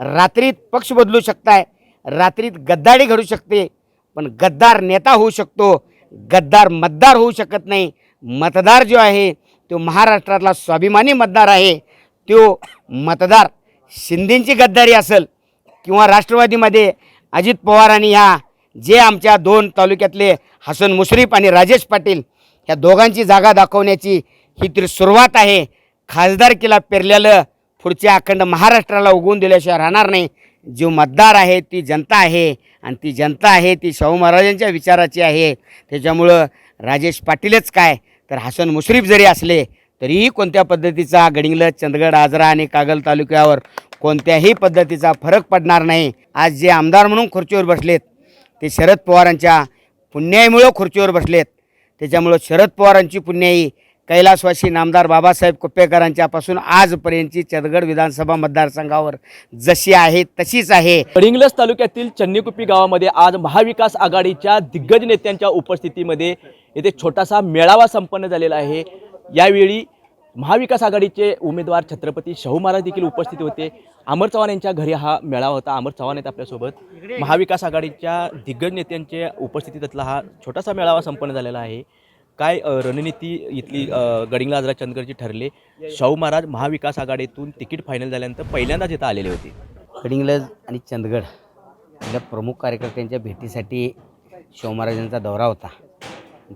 रात्रीत पक्ष बदलू शकताय. रात्रीत गद्दारी घडू शकते. पण गद्दार नेता होऊ शकतो. गद्दार मतदार होऊ शकत नाही. मतदार जो आहे तो महाराष्ट्रातला स्वाभिमानी मतदार आहे. तो मतदार शिंदेची गद्दारी असेल किंवा राष्ट्रवादीमध्ये अजित पवार आणि ह्या जे आमच्या दोन तालुक्यातले हसन मुश्रीफ आणि राजेश पाटील ह्या दोघांची जागा दाखवण्याची ही तरी सुरुवात आहे. खासदारकीला पेरलेलं पुढच्या अखंड महाराष्ट्राला उगवून दिल्याशिवाय राहणार नाही. जो मतदार आहे ती जनता आहे. आणि ती जनता आहे ती शाहू महाराजांच्या विचाराची आहे. त्याच्यामुळं राजेश पाटीलच काय? तर हसन मुश्रीफ जरी असले तरीही कोणत्या पद्धतीचा गडिंगलज चंदगड आजरा आणि कागल तालुक्यावर कोणत्याही पद्धतीचा फरक पडणार नाही. आज जे आमदार म्हणून खुर्चीवर बसलेत ते शरद पवारांच्या पुण्याईमुळं खुर्चीवर बसलेत. त्याच्यामुळं शरद पवारांची पुण्याई कैलासवासी नामदार बाबासाहेब कुप्पेकरांच्यापासून आजपर्यंतची चंदगड विधानसभा मतदारसंघावर जशी आहे तशीच आहे. कडिंग्लज तालुक्यातील चन्नीकुप्पी गावामध्ये आज महाविकास आघाडीच्या दिग्गज नेत्यांच्या उपस्थितीमध्ये येथे छोटासा मेळावा संपन्न झालेला आहे. यावेळी महाविकास आघाडीचे उमेदवार छत्रपती शाहू महाराज देखील उपस्थित होते. अमर चव्हाण यांच्या घरी हा मेळावा होता. अमर चव्हाण आहेत आपल्यासोबत. महाविकास आघाडीच्या दिग्गज नेत्यांच्या उपस्थितीतला हा छोटासा मेळावा संपन्न झालेला आहे. काय रणनीती इथली गडिंगला आजरा चंदगडची ठरले? शाहू महाराज महाविकास आघाडीतून तिकीट फायनल झाल्यानंतर पहिल्यांदाच इथं आलेले होते. गडिंगलज आणि चंदगड या प्रमुख कार्यकर्त्यांच्या भेटीसाठी शाहू महाराजांचा दौरा होता.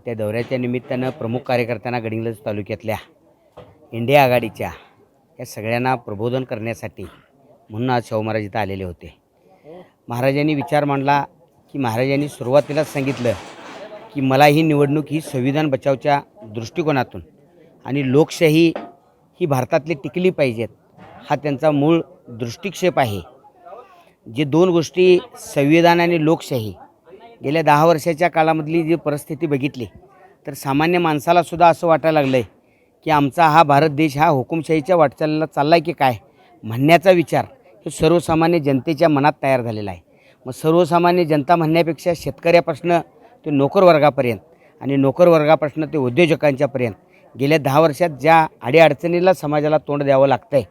त्या दौऱ्याच्या निमित्तानं प्रमुख कार्यकर्त्यांना गडिंगलज तालुक्यातल्या इंडिया आघाडीच्या या सगळ्यांना प्रबोधन करण्यासाठी म्हणून आज शाहू महाराज इथं आलेले होते. महाराजांनी विचार मांडला की महाराजांनी सुरुवातीलाच सांगितलं की मला ही निवडणूक ही संविधान बचावच्या दृष्टिकोनातून आणि लोकशाही ही भारतातली टिकली पाहिजेत हा त्यांचा मूळ दृष्टिक्षेप आहे. जे दोन गोष्टी संविधान आणि लोकशाही गेल्या दहा वर्षाच्या काळामधली जी परिस्थिती बघितली तर सामान्य माणसालासुद्धा असं वाटायला लागलं आहे की आमचा हा भारत देश हा हुकुमशाहीच्या वाटचालीला चालला आहे की काय? म्हणण्याचा विचार हे सर्वसामान्य जनतेच्या मनात तयार झालेला आहे. मग सर्वसामान्य जनता म्हणण्यापेक्षा शेतकऱ्यापासून ते नोकरवर्गापर्यंत आणि नोकरवर्गापासून ते उद्योजकांच्यापर्यंत गेल्या दहा वर्षात ज्या अडीअडचणीला समाजाला तोंड द्यावं लागतं आहे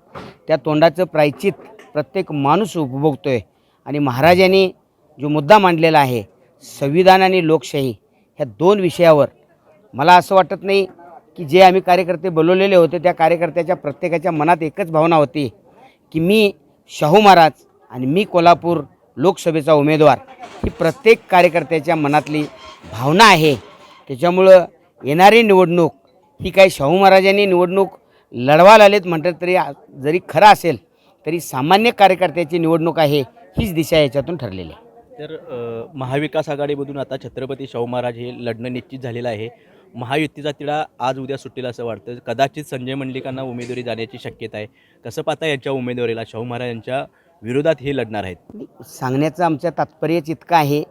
त्या तोंडाचं प्रायचित प्रत्येक माणूस उपभोगतो आहे आणि महाराजांनी जो मुद्दा मांडलेला आहे संविधान आणि लोकशाही ह्या दोन विषयावर मला असं वाटत नाही की जे आम्ही कार्यकर्ते बोलवलेले होते त्या कार्यकर्त्याच्या प्रत्येकाच्या मनात एकच भावना होती की मी शाहू महाराज आणि मी कोल्हापूर लोकसभेचा उमेदवार ही प्रत्येक कार्यकर्त्याच्या मनातली भावना आहे. त्याच्यामुळं येणारी निवडणूक ही काही शाहू महाराजांनी निवडणूक लढवायला आलेत म्हटलं तरी जरी खरं असेल तरी सामान्य कार्यकर्त्याची निवडणूक आहे हीच दिशा याच्यातून ठरलेली आहे. तर महाविकास आघाडीमधून आता छत्रपती शाहू महाराज हे लढणं निश्चित झालेलं आहे. महायुतीचा तिढा आज उद्या सुट्टीला असं वाटतं. कदाचित संजय मंडलिकांना उमेदवारी जाण्याची शक्यता आहे. कसं पाहता यांच्या उमेदवारीला? शाहू महाराज यांच्या विरोधात हे लढणार आहेत. सांगण्याचं आमचं तात्पर्यच इतकं आहे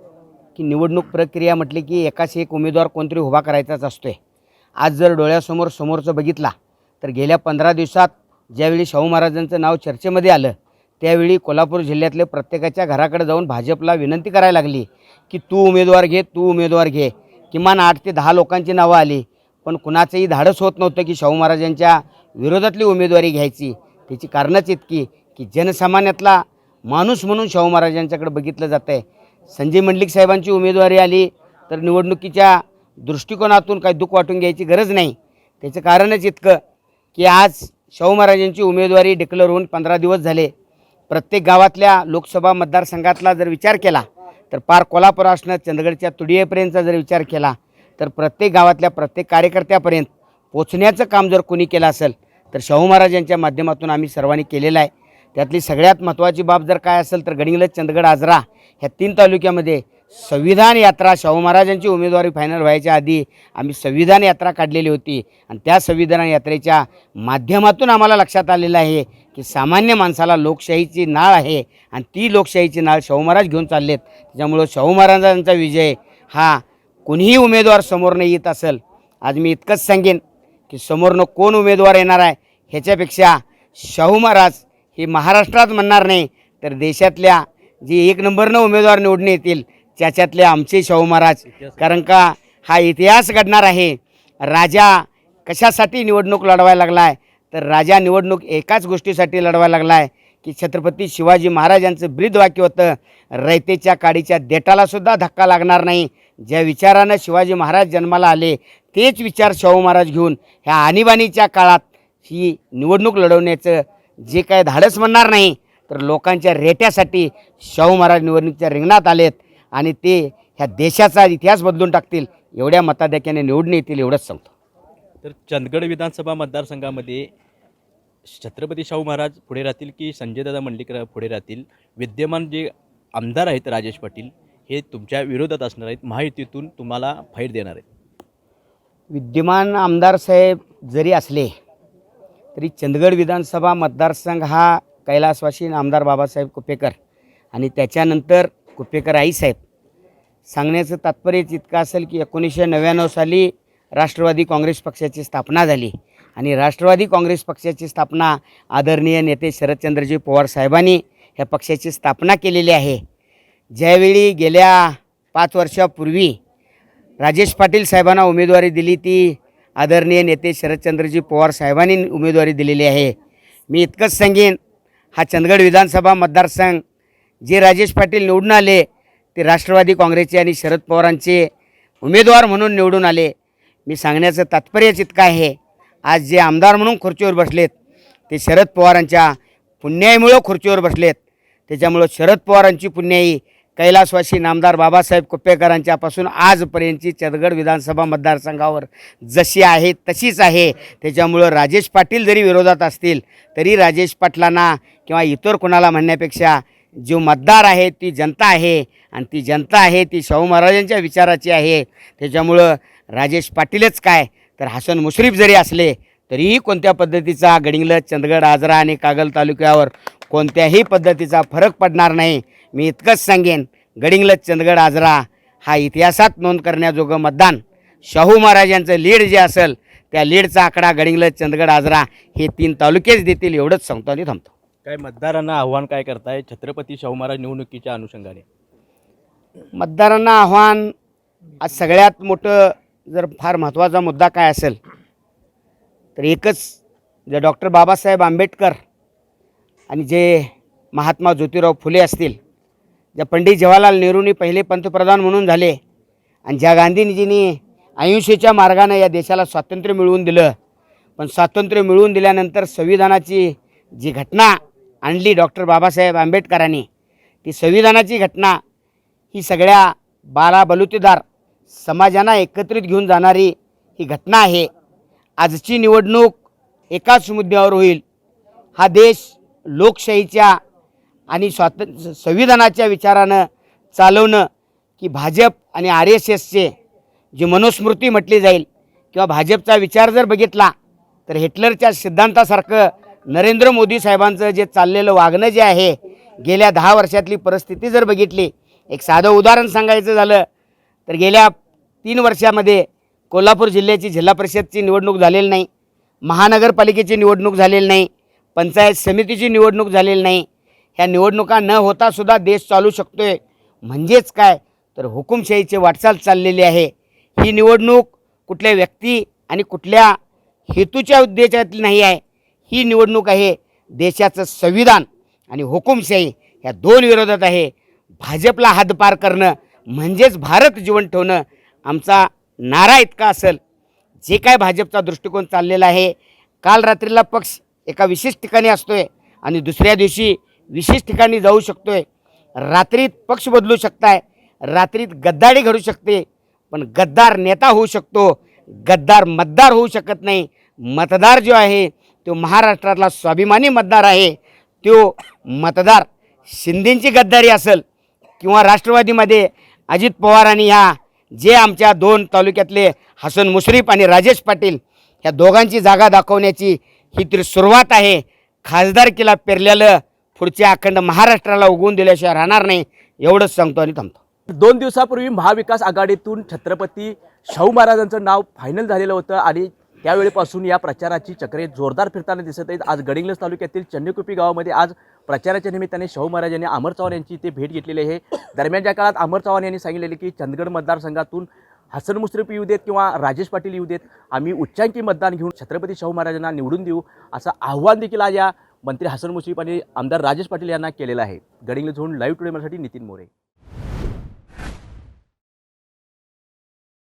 की निवडणूक प्रक्रिया म्हटली की एकाच एक उमेदवार कोणतरी उभा करायचाच असतो आहे आज जर डोळ्यासमोर समोरचं बघितला तर गेल्या पंधरा दिवसात ज्यावेळी शाहू महाराजांचं नाव चर्चेमध्ये आलं त्यावेळी कोल्हापूर जिल्ह्यातले प्रत्येकाच्या घराकडे जाऊन भाजपला विनंती करायला लागली की तू उमेदवार घे तू उमेदवार घे. किमान आठ ते दहा लोकांची नावं आली पण कुणाचंही धाडस होत नव्हतं की शाहू महाराजांच्या विरोधातली उमेदवारी घ्यायची. त्याची कारणच इतकी की जनसामान्यातला माणूस म्हणून शाहू महाराजांच्याकडे बघितलं जातं आहे संजय मंडलिक साहेबांची उमेदवारी आली तर निवडणुकीच्या दृष्टिकोनातून काही दुःख वाटून घ्यायची गरज नाही. त्याचं कारणच इतकं की आज शाहू महाराजांची उमेदवारी डिक्लेअर होऊन पंधरा दिवस झाले. प्रत्येक गावातल्या लोकसभा मतदारसंघातला जर विचार केला तर पार कोल्हापूर असणं चंदगडच्या तुडियेपर्यंतचा जर विचार केला तर प्रत्येक गावातल्या प्रत्येक कार्यकर्त्यापर्यंत पोचण्याचं काम जर कोणी केलं असेल तर शाहू महाराजांच्या माध्यमातून आम्ही सर्वांनी केलेलं आहे. त्यातली सगळ्यात महत्त्वाची बाब जर काय असेल तर गडिंगलज चंदगड आजरा ह्या तीन तालुक्यामध्ये संविधान यात्रा शाहू महाराजांची उमेदवारी फायनल व्हायच्या आधी आम्ही संविधान यात्रा काढलेली होती. आणि त्या संविधान यात्रेच्या माध्यमातून आम्हाला लक्षात आलेलं आहे की सामान्य माणसाला लोकशाहीची नाळ आहे आणि ती लोकशाहीची नाळ शाहू महाराज घेऊन चाललेत. त्याच्यामुळं शाहू महाराजांचा विजय हा कोणीही उमेदवार समोरनं येत असेल. आज मी इतकंच सांगेन की समोरनं कोण उमेदवार येणार आहे ह्याच्यापेक्षा शाहू महाराज हे महाराष्ट्रात म्हणणार नाही तर देशातल्या जे एक नंबरनं उमेदवार निवडून येतील त्याच्यातले आमचे शाहू महाराज. कारण का हा इतिहास घडणार आहे. राजा कशासाठी निवडणूक लढवायला लागला आहे तर राजा निवडणूक एकाच गोष्टीसाठी लढवायला लागला आहे की छत्रपती शिवाजी महाराजांचं ब्रीद वाक्य होतं रयतेच्या काडीच्या देटालासुद्धा धक्का लागणार नाही. ज्या विचारानं शिवाजी महाराज जन्माला आले तेच विचार शाहू महाराज घेऊन ह्या आणीबाणीच्या काळात ही निवडणूक लढवण्याचं जे काय धाडस म्हणणार नाही तर लोकांच्या रेट्यासाठी शाहू महाराज निवडणुकीच्या रिंगणात आलेत आणि ते ह्या देशाचा इतिहास बदलून टाकतील एवढ्या मताधिक्याने निवडून येतील एवढंच सांगतो. तर चंदगड विधानसभा मतदारसंघामध्ये छत्रपती शाहू महाराज पुढे राहतील की संजयदादा मंडलिकर पुढे राहतील? विद्यमान जे आमदार आहेत राजेश पाटील हे तुमच्या विरोधात असणार आहेत महायुतीतून तुम्हाला फाईट देणार आहेत. विद्यमान आमदार साहेब जरी असले तरी चंदगड विधानसभा मतदारसंघ हा कैलासवासीन आमदार बाबासाहेब कुपेकर आणि त्याच्यानंतर कुपेकर आईसाहेब सांगण्याचं तात्पर्यच इतकं असेल की एकोणीसशे नव्याण्णव साली राष्ट्रवादी काँग्रेस पक्षाची स्थापना झाली आणि राष्ट्रवादी काँग्रेस पक्षाची स्थापना आदरणीय नेते शरदचंद्रजी पवार साहेबांनी ह्या पक्षाची स्थापना केलेली आहे. ज्यावेळी गेल्या पाच वर्षापूर्वी राजेश पाटील साहेबांना उमेदवारी दिली ती आदरणीय नेते शरदचंद्रजी पवार साहेबांनी उमेदवारी दिलेली आहे. मी इतकंच सांगेन हा चंदगड विधानसभा मतदारसंघ जे राजेश पाटील निवडून आले ते राष्ट्रवादी काँग्रेसचे आणि शरद पवारांचे उमेदवार म्हणून निवडून आले. मी सांगण्याचं तात्पर्यच इतकं आहे आज जे आमदार म्हणून खुर्चीवर बसलेत ते शरद पवारांच्या पुण्याईमुळं खुर्चीवर बसलेत. त्याच्यामुळं शरद पवारांची पुण्याई कैलासवासी नामदार बाबासाहेब कुप्पेकरांच्यापासून आजपर्यंतची चंदगड विधानसभा मतदारसंघावर जशी आहे तशीच आहे. त्याच्यामुळं राजेश पाटील जरी विरोधात असतील तरी राजेश पाटलांना किंवा इतर कोणाला म्हणण्यापेक्षा जो मतदार आहे ती जनता आहे. आणि ती जनता आहे ती शाहू महाराजांच्या विचाराची आहे. त्याच्यामुळं राजेश पाटीलच काय? तर हसन मुश्रीफ जरी असले तरीही कोणत्या पद्धतीचा गडिंगलज चंदगड आजरा आणि कागल तालुक्यावर कोणत्याही पद्धतीचा फरक पडणार नाही मी इतकंच सांगेन. गडिंगलज चंदगड आजरा हा इतिहासात नोंद करण्याजोगं मतदान. शाहू महाराजांचं लीड जे असेल त्या लीडचा आकडा गडिंगलज चंदगड आजरा हे तीन तालुकेच देतील एवढंच सांगतो आणि थांबतो. काय मतदारांना आव्हान काय करताय? छत्रपती शाहू महाराज निवडणुकीच्या अनुषंगाने. मतदारांना आव्हान आज सगळ्यात मोठं जर फार महत्त्वाचा मुद्दा काय असेल तर एकच जे डॉक्टर बाबासाहेब आंबेडकर आणि जे महात्मा ज्योतिराव फुले असतील ज्या पंडित जवाहरलाल नेहरूंनी पहिले पंतप्रधान म्हणून झाले आणि ज्या गांधीजींनी अहिंसेच्या मार्गानं या देशाला स्वातंत्र्य मिळवून दिलं पण स्वातंत्र्य मिळवून दिल्यानंतर संविधानाची जी घटना आणली डॉक्टर बाबासाहेब आंबेडकरांनी ती संविधानाची घटना ही सगळ्या बारा बलुतेदार समाजांना एकत्रित घेऊन जाणारी ही घटना आहे. आजची निवडणूक एकाच मुद्द्यावर होईल. हा देश लोकशाहीच्या आणि स्वातंत्र्य संविधानाच्या विचारानं चालवणं की भाजप आणि आर एस एसचे जी मनुस्मृती म्हटली जाईल किंवा भाजपचा विचार जर बघितला तर हिटलरच्या सिद्धांतासारखं नरेंद्र मोदी साहेबांचं जे चाललेलं वागणं जे आहे गेल्या दहा वर्षातली परिस्थिती जर बघितली एक साधं उदाहरण सांगायचं झालं तर गेल्या तीन वर्षामध्ये कोल्हापूर जिल्ह्याची जिल्हा परिषदची निवडणूक झालेली नाही महानगरपालिकेची निवडणूक झालेली नाही पंचायत समितीची निवडणूक झालेली नाही. ह्या निवडणुका न होतासुद्धा देश चालू शकतो आहे म्हणजेच काय? तर हुकुमशाहीची वाटचाल चाललेली आहे. ही निवडणूक कुठल्या व्यक्ती आणि कुठल्या हेतूच्या उद्देशातली नाही आहे. ही निवडणूक आहे देशाचं संविधान आणि हुकुमशाही ह्या दोन विरोधात आहे. भाजपला हद्दपार करणं म्हणजेच भारत जीवन ठेवणं आमचा नारा इतका असेल. जे काय भाजपचा दृष्टिकोन चाललेला आहे काल रात्रीला पक्ष एका विशेष ठिकाणी असतोय आणि दुसऱ्या दिवशी विशेष ठिकाणी जाऊ शकतोय. रात्रीत पक्ष बदलू शकताय रात्रीत गद्दारी घडू शकते पण गद्दार नेता होऊ शकतो गद्दार मतदार होऊ शकत नाही. मतदार जो आहे तो महाराष्ट्रातला स्वाभिमानी मतदार आहे. तो मतदार शिंदेंची गद्दारी असेल किंवा राष्ट्रवादीमध्ये अजित पवार आणि ह्या जे आमच्या दोन तालुक्यातले हसन मुश्रीफ आणि राजेश पाटील ह्या दोघांची जागा दाखवण्याची ही तरी सुरुवात आहे. खासदारकीला पेरलेलं पुढच्या अखंड महाराष्ट्राला उगवून दिल्याशिवाय राहणार नाही एवढंच सांगतो आणि थांबतो. दोन दिवसापूर्वी महाविकास आघाडीतून छत्रपती शाहू महाराजांचं नाव फायनल झालेलं होतं आणि त्यावेळेपासून या प्रचाराची चक्रे जोरदार फिरताना दिसत आहेत. आज गडिंग्लज तालुक्यातील चन्नेकुपी गावामध्ये आज प्रचाराच्या निमित्ताने शाहू महाराज यांनी अमर चव्हाण यांची ते भेट घेतलेली आहे. दरम्यानच्या काळात अमर चव्हाण यांनी सांगितलेले की चंदगड मतदारसंघातून हसन मुश्रीफ येऊ देत किंवा राजेश पाटील येऊ देत आम्ही उच्चांकी मतदान घेऊन छत्रपती शाहू महाराजांना निवडून देऊ असं आव्हान देखील आज या मंत्री हसन मुश्रीफ आणि आमदार राजेश पाटील यांना केलेलं आहे. गडिंग्लजहून लाईव्ह टुडे नितीन मोरे.